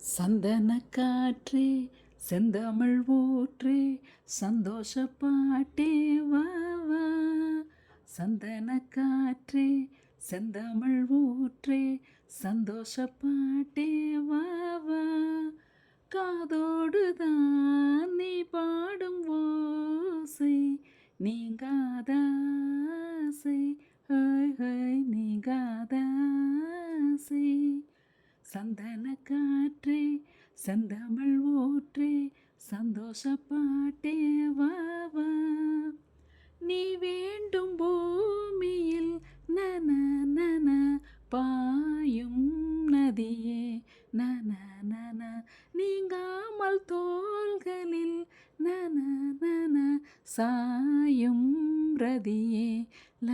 சந்தன காற்றே செந்தமிழ் ஊற்றே சந்தோஷ பாட்டே வா சந்தன காற்றே செந்தமிழ் ஊற்றே சந்தோஷ பாட்டே வா காதோடுதான் நீ பாடும் ஓசை நீங்காதாசை சந்தன காற்றே செந்தமிழ் ஊற்றே சந்தோஷ பாட்டே வா நீ வேண்டும் பூமியில் நன நன பாயும் நதியே நன நன நீங்காமல் தோள்களில் நன நன சாயும் ரதியே ல